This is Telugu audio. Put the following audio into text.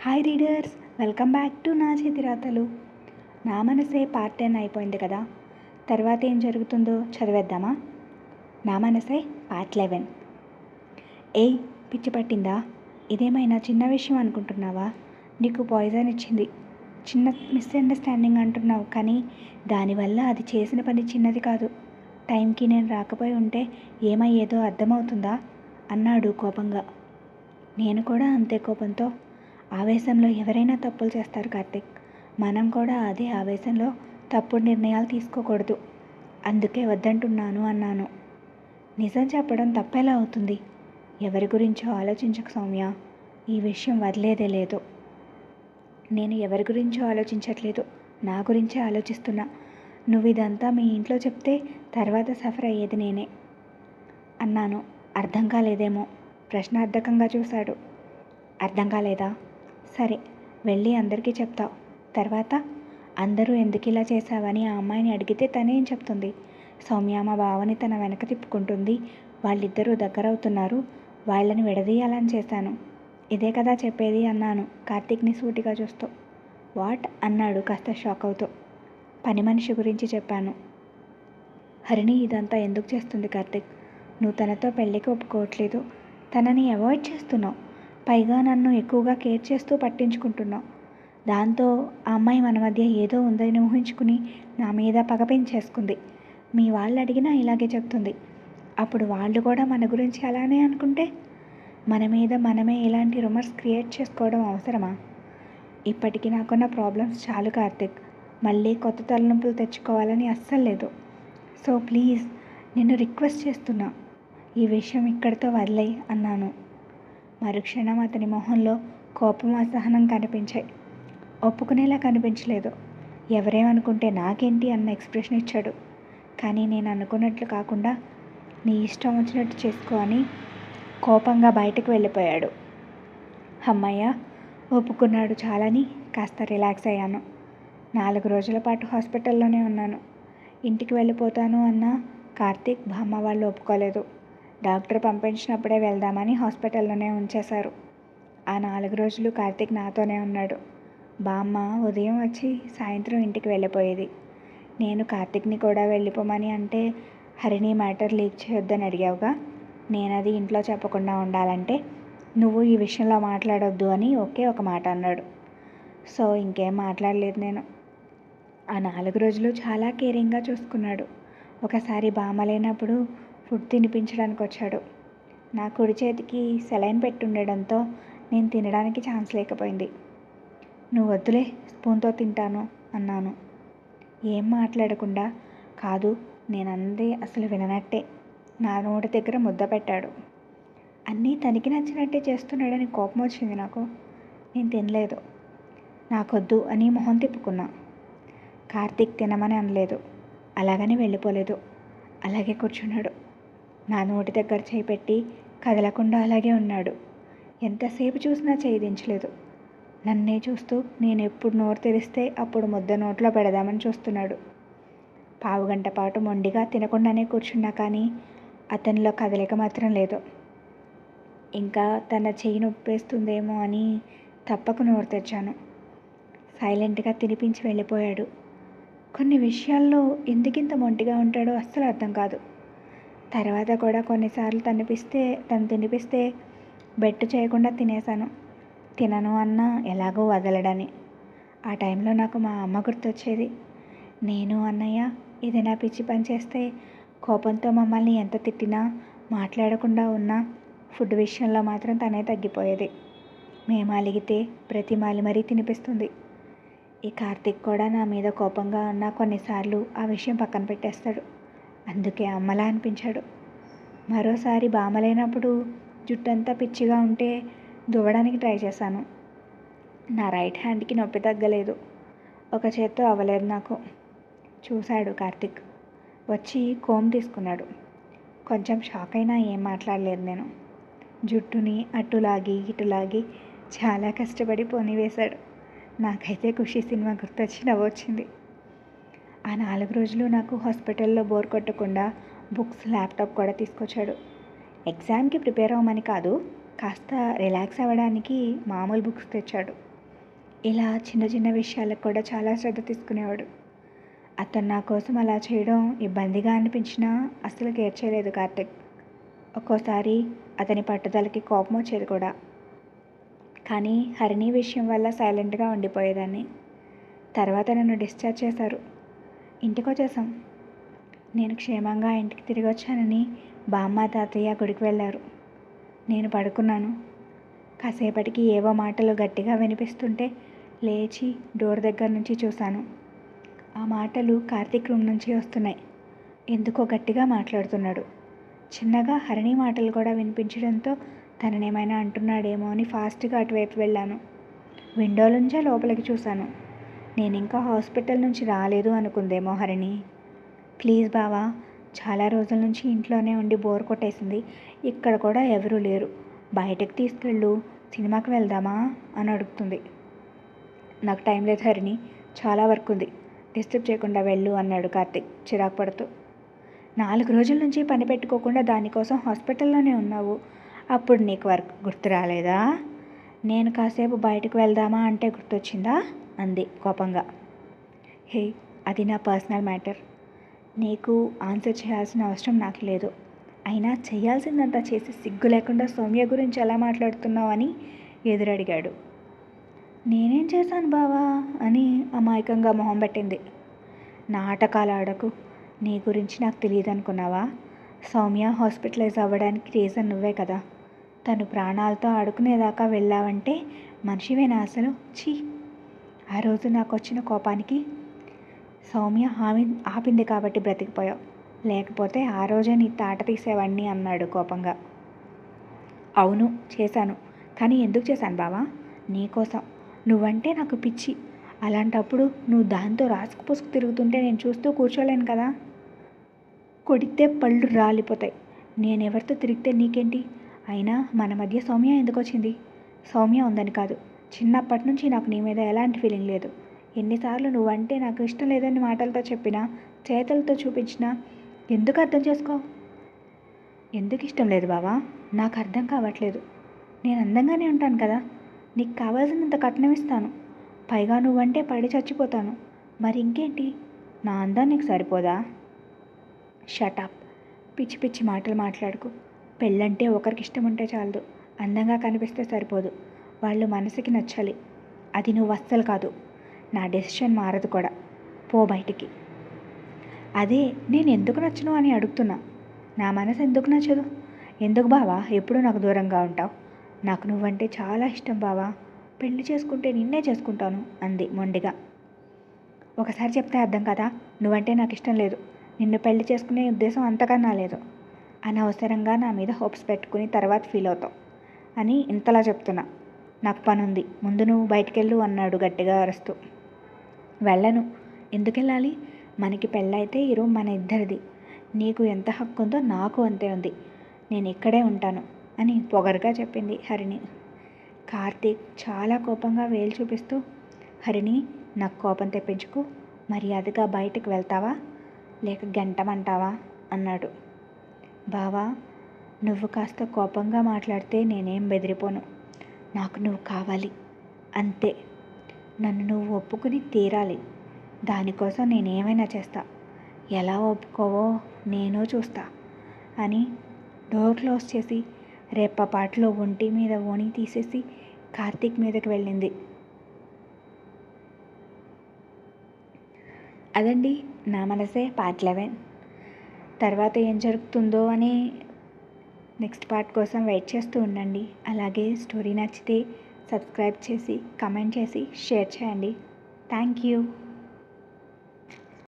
Hi readers welcome back to నా చేతిరాతలు నా మనసే పార్ట్ టెన్ అయిపోయింది కదా. తర్వాత ఏం జరుగుతుందో చదివేద్దామా? నా మనసే పార్ట్ లెవెన్. ఏయ్ పిచ్చి పట్టిందా? ఇదేమైనా చిన్న విషయం అనుకుంటున్నావా? నీకు పాయిజన్ ఇచ్చింది. చిన్న మిస్అండర్స్టాండింగ్ అంటున్నావు కానీ దానివల్ల అది చేసిన పని చిన్నది కాదు. టైంకి నేను రాకపోయి ఉంటే ఏమయ్యేదో అర్థమవుతుందా? అన్నాడు కోపంగా. నేను కూడా అంతే కోపంతో ఆవేశంలో ఎవరైనా తప్పులు చేస్తారు కార్తిక్. మనం కూడా అదే ఆవేశంలో తప్పుడు నిర్ణయాలు తీసుకోకూడదు. అందుకే వద్దంటున్నాను అన్నాను. నిజం చెప్పడం తప్పేలా అవుతుంది? ఎవరి గురించో ఆలోచించక సౌమ్య. ఈ విషయం వదిలేదే లేదు. నేను ఎవరి గురించో ఆలోచించట్లేదు. నా గురించే ఆలోచిస్తున్నా. నువ్వు ఇదంతా మీ ఇంట్లో చెప్తే తర్వాత సఫర్ అయ్యేది నేనే అన్నాను. అర్థం కాలేదేమో. ప్రశ్నార్థకంగా చూశాడు. అర్థం కాలేదా? సరే వెళ్ళి అందరికీ చెప్తావు తర్వాత అందరూ ఎందుకు ఇలా చేశావని ఆ అమ్మాయిని అడిగితే తనేం చెప్తుంది? సౌమ్య మా బావని తన వెనక తిప్పుకుంటుంది. వాళ్ళిద్దరూ దగ్గరవుతున్నారు. వాళ్ళని విడదీయాలని చేశాను. ఇదే కదా చెప్పేది అన్నాను. కార్తీక్ని సూటిగా చూస్తూ. వాట్? అన్నాడు కాస్త షాక్ అవుతూ. పని మనిషి గురించి చెప్పాను. హరిణి ఇదంతా ఎందుకు చేస్తుంది కార్తీక్? నువ్వు తనతో పెళ్ళికి ఒప్పుకోవట్లేదు. తనని అవాయిడ్ చేస్తున్నావు. పైగా నన్ను ఎక్కువగా కేర్ చేస్తూ పట్టించుకుంటున్నావు. దాంతో ఆ అమ్మాయి మన మధ్య ఏదో ఉందని ఊహించుకుని నా మీద పగ పెంచేసుకుంది. మీ వాళ్ళు అడిగినా ఇలాగే చెప్తుంది. అప్పుడు వాళ్ళు కూడా మన గురించి అలానే అనుకుంటే? మన మీద మనమే ఇలాంటి రుమర్స్ క్రియేట్ చేసుకోవడం అవసరమా? ఇప్పటికీ నాకున్న ప్రాబ్లమ్స్ చాలు కార్తిక్. మళ్ళీ కొత్త తలనొప్పులు తెచ్చుకోవాలని అస్సలు లేదు. సో ప్లీజ్ నిన్ను రిక్వెస్ట్ చేస్తున్నా. ఈ విషయం ఇక్కడితో వదిలే అన్నాను. మరుక్షణం అతని మొహంలో కోపం అసహనం కనిపించాయి. ఒప్పుకునేలా కనిపించలేదు. ఎవరేమనుకుంటే నాకేంటి అన్న ఎక్స్ప్రెషన్ ఇచ్చాడు. కానీ నేను అనుకున్నట్లు కాకుండా నీ ఇష్టం వచ్చినట్టు చేసుకో అని కోపంగా బయటకు వెళ్ళిపోయాడు. అమ్మయ్య ఒప్పుకున్నాడు చాలని కాస్త రిలాక్స్ అయ్యాను. నాలుగు రోజుల పాటు హాస్పిటల్లోనే ఉన్నాను. ఇంటికి వెళ్ళిపోతాను అన్న కార్తీక్ బామ్మ వాళ్ళు ఒప్పుకోలేదు. డాక్టర్ పంపించినప్పుడే వెళ్దామని హాస్పిటల్లోనే ఉంచేశారు. ఆ నాలుగు రోజులు కార్తీక్ నాతోనే ఉన్నాడు. బామ్మ ఉదయం వచ్చి సాయంత్రం ఇంటికి వెళ్ళిపోయేది. నేను కార్తీక్ని కూడా వెళ్ళిపోమని అంటే హరిణి మ్యాటర్ లీక్ చేయొద్దని అడిగావుగా? నేను అది ఇంట్లో చెప్పకుండా ఉండాలంటే నువ్వు ఈ విషయంలో మాట్లాడొద్దు అని ఒకే ఒక మాట అన్నాడు. సో ఇంకేం మాట్లాడలేదు నేను. ఆ నాలుగు రోజులు చాలా కేరింగ్గా చూసుకున్నాడు. ఒకసారి బామ్మ లేనప్పుడు ఫుడ్ తినిపించడానికి వచ్చాడు నా కుడి చేతికి సెలైన్ పెట్టుండడంతో నేను తినడానికి ఛాన్స్ లేకపోయింది. నువ్వు వద్దులే స్పూన్తో తింటాను అన్నాను. ఏం మాట్లాడకుండా? కాదు నేను అన్నది అసలు విననట్టే. నా నోటి దగ్గర ముద్ద పెట్టాడు. అన్నీ తనకి నచ్చినట్టే చేస్తున్నాడని కోపం వచ్చింది నాకు. నేను తినలేదు. నాకొద్దు అని మొహం తిప్పుకున్నా. కార్తీక్ తినమని అనలేదు. అలాగని వెళ్ళిపోలేదు. అలాగే కూర్చున్నాడు. నా నోటి దగ్గర చేయి పెట్టి కదలకుండా అలాగే ఉన్నాడు. ఎంతసేపు చూసినా చేయి దించలేదు. నన్నే చూస్తూ నేను ఎప్పుడు నోరు తెరిస్తే అప్పుడు ముద్ద నోట్లో పెడదామని చూస్తున్నాడు. పావుగంట పాటు మొండిగా తినకుండానే కూర్చున్నా కానీ అతనిలో కదలిక మాత్రం లేదు. ఇంకా తన చెయ్యి నొప్పేస్తుందేమో అని తప్పక నోరు తెచ్చాను సైలెంట్గా తినిపించి వెళ్ళిపోయాడు. కొన్ని విషయాల్లో ఎందుకింత మొంటిగా ఉంటాడో అస్సలు అర్థం కాదు. తర్వాత కూడా కొన్నిసార్లు తనిపిస్తే తను తినిపిస్తే బెట్టు చేయకుండా తినేశాను. తినను అన్నా ఎలాగో వదలడని. ఆ టైంలో నాకు మా అమ్మ గుర్తొచ్చేది నేను అన్నయ్య ఏదైనా పిచ్చి పని చేస్తే కోపంతో మమ్మల్ని ఎంత తిట్టినా మాట్లాడకుండా ఉన్నా ఫుడ్ విషయంలో మాత్రం తనే తగ్గిపోయేది. మేము అలిగితే ప్రతి మాలి మరీ తినిపిస్తుంది. ఈ కార్తీక్ కూడా నా మీద కోపంగా ఉన్న కొన్నిసార్లు ఆ విషయం పక్కన పెట్టేస్తాడు. అందుకే అమ్మలా అనిపించాడు. మరోసారి బామలేనప్పుడు జుట్టంతా పిచ్చిగా ఉంటే దువ్వడానికి ట్రై చేశాను. నా రైట్ హ్యాండ్కి నొప్పి తగ్గలేదు. ఒక చేత్తో అవ్వలేదు నాకు. చూశాడు కార్తిక్. వచ్చి కోమ్ తీసుకున్నాడు. కొంచెం షాక్ అయినా ఏం మాట్లాడలేదు నేను. జుట్టుని అటులాగి ఇటులాగి చాలా కష్టపడి పోనివేశాడు నాకైతే ఖుషి సినిమా గుర్తొచ్చి నవ్వొచ్చింది. ఆ నాలుగు రోజులు నాకు హాస్పిటల్లో బోర్ కొట్టకుండా బుక్స్ ల్యాప్టాప్ కూడా తీసుకొచ్చాడు. ఎగ్జామ్కి ప్రిపేర్ అవ్వమని కాదు కాస్త రిలాక్స్ అవ్వడానికి మామూలు బుక్స్ తెచ్చాడు. ఇలా చిన్న చిన్న విషయాలకు కూడా చాలా శ్రద్ధ తీసుకునేవాడు. అతను నా కోసం అలా చేయడం ఇబ్బందిగా అనిపించినా అస్సలు కేర్ చేయలేదు కార్తిక్. ఒక్కోసారి అతని పట్టుదలకి కోపం వచ్చేది కూడా. కానీ హరిణి విషయం వల్ల సైలెంట్గా ఉండిపోయేదాన్ని. తర్వాత నన్ను డిశ్చార్జ్ చేశారు. ఇంటికి వచ్చేసాం నేను క్షేమంగా ఇంటికి తిరిగి వచ్చానని బామ్మ తాతయ్య గుడికి వెళ్ళారు. నేను పడుకున్నాను. కాసేపటికి ఏవో మాటలు గట్టిగా వినిపిస్తుంటే లేచి డోర్ దగ్గర నుంచి చూశాను. ఆ మాటలు కార్తీక్ రూమ్ నుంచి వస్తున్నాయి. ఎందుకో గట్టిగా మాట్లాడుతున్నాడు. చిన్నగా హరిణి మాటలు కూడా వినిపించడంతో తననేమైనా అంటున్నాడేమో అని ఫాస్ట్గా అటువైపు వెళ్ళాను. విండో నుంచే లోపలికి చూశాను. నేను ఇంకా హాస్పిటల్ నుంచి రాలేదు అనుకుందేమో హరిణి. ప్లీజ్ బావా చాలా రోజుల నుంచి ఇంట్లోనే ఉండి బోర్ కొట్టేసింది. ఇక్కడ కూడా ఎవరూ లేరు. బయటకు తీసుకెళ్ళు సినిమాకి వెళ్దామా అని అడుగుతుంది. నాకు టైం లేదు హరిణి చాలా వర్క్ ఉంది. డిస్టర్బ్ చేయకుండా వెళ్ళు అన్నాడు కార్తిక్ చిరాకు పడుతూ. నాలుగు రోజుల నుంచి పని పెట్టుకోకుండా దానికోసం హాస్పిటల్లోనే ఉన్నావు. అప్పుడు నీకు వర్క్ గుర్తు రాలేదా? నేను కాసేపు బయటకు వెళ్దామా అంటే గుర్తొచ్చిందా? అంది కోపంగా. హే అది నా పర్సనల్ మ్యాటర్. నీకు ఆన్సర్ చేయాల్సిన అవసరం నాకు లేదు. అయినా చేయాల్సిందంతా చేసి సిగ్గు లేకుండా సౌమ్య గురించి ఎలా మాట్లాడుతున్నావు అని ఎదురడిగాడు. నేనేం చేశాను బావా? అని అమాయకంగా మొహం పెట్టింది. నాటకాలు ఆడకు. నీ గురించి నాకు తెలియదు అనుకున్నావా సౌమ్య హాస్పిటలైజ్ అవ్వడానికి రీజన్ నువ్వే కదా. తను ప్రాణాలతో ఆడుకునేదాకా వెళ్ళావంటే మనిషివేనా అసలు? ఛీ! ఆ రోజు నాకు వచ్చిన కోపానికి సౌమ్య హామీ ఆపింది కాబట్టి బ్రతికిపోయావు. లేకపోతే ఆ రోజే నీ తాట తీసేవాడిని అన్నాడు కోపంగా. అవును చేశాను. కానీ ఎందుకు చేశాను బావా? నీకోసం నువ్వంటే నాకు పిచ్చి. అలాంటప్పుడు నువ్వు దాంతో రాసుకు పుసుకు తిరుగుతుంటే నేను చూస్తూ కూర్చోలేను కదా? కొడితే పళ్ళు రాలిపోతాయి. నేను ఎవరితో తిరిగితే నీకేంటి? అయినా మన మధ్య సౌమ్య ఎందుకు వచ్చింది సౌమ్య ఉందని కాదు. చిన్నప్పటి నుంచి నాకు నీ మీద ఎలాంటి ఫీలింగ్ లేదు. ఎన్నిసార్లు నువ్వంటే నాకు ఇష్టం లేదని మాటలతో చెప్పినా చేతలతో చూపించినా ఎందుకు అర్థం చేసుకో? ఎందుకు ఇష్టం లేదు బావా? నాకు అర్థం కావట్లేదు. నేను అందంగానే ఉంటాను కదా? నీకు కావాల్సినంత కట్నం ఇస్తాను. పైగా నువ్వంటే పడి చచ్చిపోతాను. మరి ఇంకేంటి? నా అందం నీకు సరిపోదా? షటప్ పిచ్చి పిచ్చి మాటలు మాట్లాడుకు. పెళ్ళంటే ఒకరికి ఇష్టం ఉంటే చాలదు. అందంగా కనిపిస్తే సరిపోదు. వాళ్ళు మనసుకి నచ్చాలి. అది నువ్వు అస్సలు కాదు. నా డెసిషన్ మారదు కూడా. పో బయటికి. అదే నేను ఎందుకు నచ్చను అని అడుగుతున్నా. నా మనసు ఎందుకు నచ్చదు? ఎందుకు బావా? ఎప్పుడూ నాకు దూరంగా ఉంటావు? నాకు నువ్వంటే చాలా ఇష్టం బావా. పెళ్ళి చేసుకుంటే నిన్నే చేసుకుంటాను అంది మొండిగా. ఒకసారి చెప్తే అర్థం కదా? నువ్వంటే నాకు ఇష్టం లేదు. నిన్ను పెళ్ళి చేసుకునే ఉద్దేశం అంతకన్నా లేదు. అనవసరంగా నా మీద హోప్స్ పెట్టుకుని తర్వాత ఫీల్ అవుతావు అని ఇంతలా చెప్తున్నా. నాకు పని ఉంది ముందు నువ్వు బయటికెళ్ళు అన్నాడు గట్టిగా అరుస్తూ. వెళ్ళను. ఎందుకెళ్ళాలి? మనకి పెళ్ళైతే ఈరోజు మన ఇద్దరిది. నీకు ఎంత హక్కు ఉందో నాకు అంతే ఉంది. నేను ఇక్కడే ఉంటాను అని పొగరుగా చెప్పింది హరిణి. కార్తీక్ చాలా కోపంగా వేలు చూపిస్తూ హరిణి నాకు కోపం తెప్పించుకు. మర్యాదగా బయటకు వెళ్తావా? లేక గంటమంటావా? అన్నాడు. బావా నువ్వు కాస్త కోపంగా మాట్లాడితే నేనేం బెదిరిపోను. నాకు నువ్వు కావాలి. అంతే. నన్ను నువ్వు ఒప్పుకుని తీరాలి. దానికోసం నేనేమైనా చేస్తా. ఎలా ఒప్పుకోవో నేను చూస్తా అని డోర్ క్లోజ్ చేసి రేపపాటిలో ఒంటి మీద ఓణి తీసేసి కార్తీక్ మీదకి వెళ్ళింది. అదండి నా మనసే పార్ట్ లెవెన్ తర్వాత ఏం జరుగుతుందో అని నెక్స్ట్ పార్ట్ కోసం వెయిట్ చేస్తూ ఉండండి. అలాగే స్టోరీ నచ్చితే సబ్స్క్రైబ్ చేసి కమెంట్ చేసి షేర్ చేయండి. Thank you.